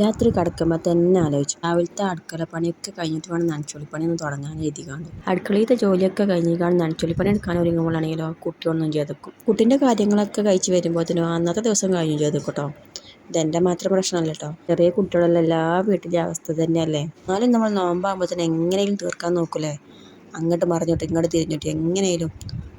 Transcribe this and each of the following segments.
രാത്രി കിടക്കുമ്പോൾ തന്നെ ആലോചിച്ചു. രാവിലത്തെ അടുക്കള പണിയൊക്കെ കഴിഞ്ഞിട്ട് വേണം നനച്ചൊളിപ്പണി ഒന്ന് തുടങ്ങാൻ എഴുതിക്കാണ്ട്. അടുക്കളയിലത്തെ ജോലിയൊക്കെ കഴിഞ്ഞിക്കാണ്ട് നനച്ചൊളിപ്പണി എടുക്കാൻ ഒരുങ്ങുമ്പോഴാണെങ്കിലോ കുട്ടിയൊന്നും ചെയ്തേക്കും. കുട്ടീന്റെ കാര്യങ്ങളൊക്കെ കഴിച്ച് വരുമ്പോഴത്തേനും അന്നത്തെ ദിവസം കഴിഞ്ഞു ചെയ്തേക്കും കേട്ടോ ഇതെന്റെ മാത്രം പ്രശ്നമല്ല കേട്ടോ ചെറിയ കുട്ടികളെല്ലാം എല്ലാ വീട്ടിലെ അവസ്ഥ തന്നെയല്ലേ? എന്നാലും നമ്മൾ നോമ്പാകുമ്പോൾ തന്നെ എങ്ങനെയും തീർക്കാൻ നോക്കൂലേ? അങ്ങോട്ട് മറിഞ്ഞോട്ട് ഇങ്ങോട്ട് തിരിഞ്ഞിട്ട് എങ്ങനെയും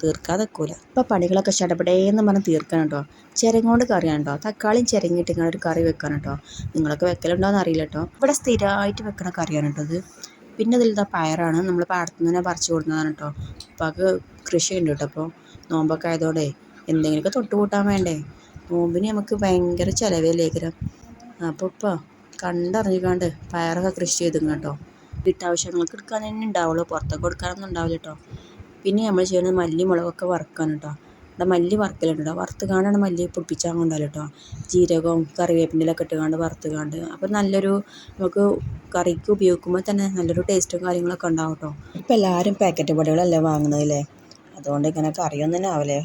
തീർക്കാതെ നിൽക്കൂല. ഇപ്പോൾ പണികളൊക്കെ ചടപടേന്ന് പറഞ്ഞ് തീർക്കണം കേട്ടോ ചിരങ്ങോണ്ട് കറിയാണ് കേട്ടോ തക്കാളിയും ചിരങ്ങിയിട്ട് ഇങ്ങനെ ഒരു കറി വെക്കണം കേട്ടോ നിങ്ങളൊക്കെ വെക്കലുണ്ടോയെന്ന് അറിയില്ല കേട്ടോ ഇവിടെ സ്ഥിരമായിട്ട് വെക്കണ കറിയാണ് കേട്ടോ ഇത്? പിന്നെ ഇതിലത്തെ പയറാണ്. നമ്മൾ പാടത്തു തന്നെ പറിച്ചു കൊടുക്കുന്നതാണ് കേട്ടോ അത് ഉണ്ട് കേട്ടോ അപ്പോൾ നോമ്പൊക്കെ ആയതോടെ എന്തെങ്കിലുമൊക്കെ തൊട്ട് കൂട്ടാൻ വേണ്ടേ? നോമ്പിന് നമുക്ക് ഭയങ്കര ചിലവേ ലേഖനം അപ്പോൾ ഇപ്പോൾ കണ്ടറിഞ്ഞിക്കാണ്ട് പയറൊക്കെ കൃഷി ചെയ്തു കേട്ടോ വീട്ടാവശ്യങ്ങൾക്ക് എടുക്കാൻ തന്നെ ഉണ്ടാവുള്ളൂ. പുറത്തൊക്കെ കൊടുക്കാനൊന്നും ഉണ്ടാവില്ല കേട്ടോ. പിന്നെ നമ്മൾ ചെയ്യുന്നത് മല്ലി മുളകൊക്കെ വറുക്കാൻ കേട്ടോ. ഇവിടെ മല്ലി വറുക്കലുണ്ട് കേട്ടോ. വറുത്ത് കാണാണ് മല്ലി പൊടിപ്പിച്ചാൽ കൊണ്ടല്ലോ കേട്ടോ. ജീരകവും കറിവേപ്പിന്റെ ഒക്കെ ഇട്ടുകൊണ്ട് വറുത്ത് കാണ്ട് അപ്പോൾ നല്ലൊരു നമുക്ക് കറിക്ക് ഉപയോഗിക്കുമ്പോൾ തന്നെ നല്ലൊരു ടേസ്റ്റും കാര്യങ്ങളൊക്കെ ഉണ്ടാവും കേട്ടോ. ഇപ്പം എല്ലാവരും പാക്കറ്റ് പൊടികളല്ലേ വാങ്ങുന്നതല്ലേ അതുകൊണ്ട് ഇങ്ങനെ കറിയൊന്നും തന്നെ ആവില്ലേ?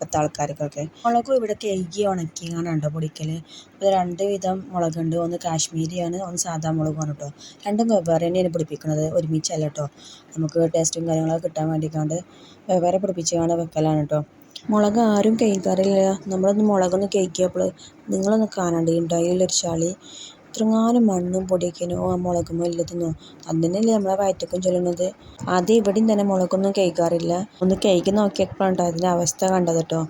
ഇപ്പോഴത്തെ ആൾക്കാർക്കൊക്കെ. മുളകും ഇവിടെ കഴുകി ഉണക്കിയാണ് കേട്ടോ പൊടിക്കൽ അത് രണ്ട് വിധം മുളകുണ്ട്. ഒന്ന് കാശ്മീരിയാണ് ഒന്ന് സാധാ മുളകുമാണ് കേട്ടോ രണ്ടും വെവ്വേറെ തന്നെയാണ് പിടിപ്പിക്കുന്നത്. ഒരുമിച്ചല്ല കേട്ടോ നമുക്ക് ടേസ്റ്റും കാര്യങ്ങളൊക്കെ കിട്ടാൻ വേണ്ടിക്കാണ്ട് വെവ്വേറെ പിടിപ്പിച്ചാണ് വെക്കലാണ് കേട്ടോ മുളക് ആരും കഴിക്കാറില്ല നമ്മളൊന്ന് മുളകൊന്ന് കഴുകിയപ്പോൾ നിങ്ങളൊന്ന് കാണണ്ടേ ഉണ്ടായില്ലൊരു ചളി ഇത്രങ്ങാനും മണ്ണും പൊടിയൊക്കെയാണ് ആ മുളകുമ്മ എല്ലാത്തിനോ അതിനല്ലേ നമ്മളെ വയറ്റക്കും ചെല്ലുന്നത് ആദ്യം ഇവിടെയും തന്നെ മുളകൊന്നും കഴിക്കാറില്ല ഒന്ന് കഴിക്കുന്ന നോക്കിയപ്പോഴാണ് അതിന്റെ അവസ്ഥ കണ്ടത് കേട്ടോ.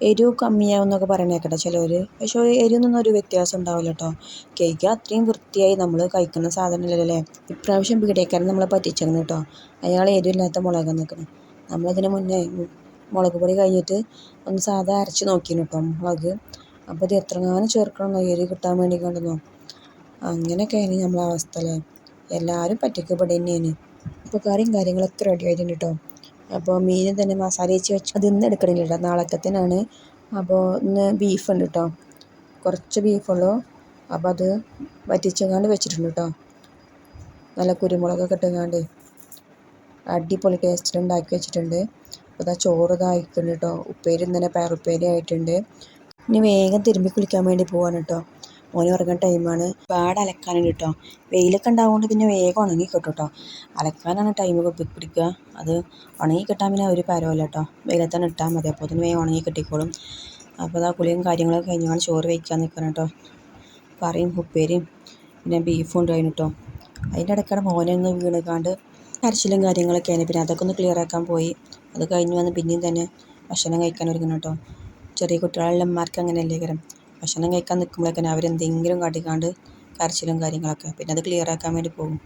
എരിവ് കമ്മിയാവുമെന്നൊക്കെ പറയണേക്കട്ടെ ചിലവർ പക്ഷേ എരിവൊന്നും ഒരു വ്യത്യാസം ഉണ്ടാവില്ല കേട്ടോ. കഴിക്കുക അത്രയും വൃത്തിയായി നമ്മൾ കഴിക്കുന്ന സാധനമല്ലല്ലേ ഇപ്രാവശ്യം പീടിയക്കാരൻ നമ്മളെ പറ്റിച്ചേക്കണം കേട്ടോ. അയാൾ എരിവില്ലാത്ത മുളക് നിൽക്കണം നമ്മളതിന് മുന്നേ മുളക് പൊടി കഴിഞ്ഞിട്ട് ഒന്ന് സാധാ അരച്ച് നോക്കിയിരുന്നു കേട്ടോ മുളക്. അപ്പോൾ ഇത് എത്രങ്ങാനും ചേർക്കണം എരിവ് കിട്ടാൻ വേണ്ടി കണ്ടെന്നോ അങ്ങനെയൊക്കെയാണ് നമ്മളെ അവസ്ഥ അല്ലേ? എല്ലാവരും പറ്റിക്കപ്പെടുക തന്നെയാണ് അപ്പോൾ കറിയും കാര്യങ്ങളൊക്കെ റെഡി ആയിട്ടുണ്ട് കേട്ടോ അപ്പോൾ മീൻ തന്നെ മസാല വെച്ച് വെച്ച് അത് ഇന്ന് എടുക്കണില്ല കേട്ടോ നാളത്തേനാണ് അപ്പോൾ ഇന്ന് ബീഫ് ഉണ്ട് കേട്ടോ കുറച്ച് ബീഫുള്ളൂ അപ്പോൾ അത് വറ്റിച്ചങ്ങാണ്ട് വെച്ചിട്ടുണ്ട് കേട്ടോ നല്ല കുരുമുളകൊക്കെ ഇട്ടുങ്ങാണ്ട് അടിപൊളി ടേസ്റ്റ് ഉണ്ടാക്കി വെച്ചിട്ടുണ്ട്. അപ്പോൾ ഇതാ ചോറ് ഇതായിട്ടുണ്ട് കേട്ടോ ഉപ്പേരി ഇന്നലെ പയറുപ്പേരി ആയിട്ടുണ്ട്. ഇനി വേഗം തിരുമ്പി കുളിക്കാൻ വേണ്ടി പോവാണ് കേട്ടോ മോന് ഉറങ്ങുന്ന ടൈമാണ് പാട് അലക്കാനുണ്ട് കേട്ടോ വെയിലൊക്കെ ഉണ്ടാവുകൊണ്ട് പിന്നെ വേഗം ഉണങ്ങി കിട്ടും കേട്ടോ അലക്കാനാണ് ടൈം പിടിക്കുക. അത് ഉണങ്ങി കിട്ടാൻ പിന്നെ ഒരു പരവല്ല കേട്ടോ വെയിലത്തന്നെ ഇട്ടാൽ മതി. അപ്പോൾ തന്നെ വേഗം ഉണങ്ങി കിട്ടിക്കോളും. അപ്പോൾ അതാ കുളിയും കാര്യങ്ങളൊക്കെ കഴിഞ്ഞാണ് ചോറ് വയ്ക്കാൻ നിൽക്കണം കേട്ടോ കറിയും ഉപ്പേരിയും പിന്നെ ബീഫും ഉണ്ടായിരുന്നു കേട്ടോ അതിന്റെ ഇടയ്ക്കാണ് മോനൊന്ന് വീണുകാണ്ട് കരച്ചിലും കാര്യങ്ങളൊക്കെയാണ് പിന്നെ അതൊക്കെ ഒന്ന് ക്ലിയർ ആക്കാൻ പോയി. അത് കഴിഞ്ഞ് വന്ന് പിന്നെയും തന്നെ ഭക്ഷണം കഴിക്കാൻ ഒരുങ്ങണം കേട്ടോ ചെറിയ കുട്ടികളുള്ള മാർക്ക് അങ്ങനെയല്ലേ കരം. ഭക്ഷണം കഴിക്കാൻ നിൽക്കുമ്പോഴേക്കും അവരെന്തെങ്കിലും കാട്ടിക്കാണ്ട് കരച്ചിലും കാര്യങ്ങളൊക്കെ പിന്നെ അത് ക്ലിയർ ആക്കാൻ വേണ്ടി പോകും.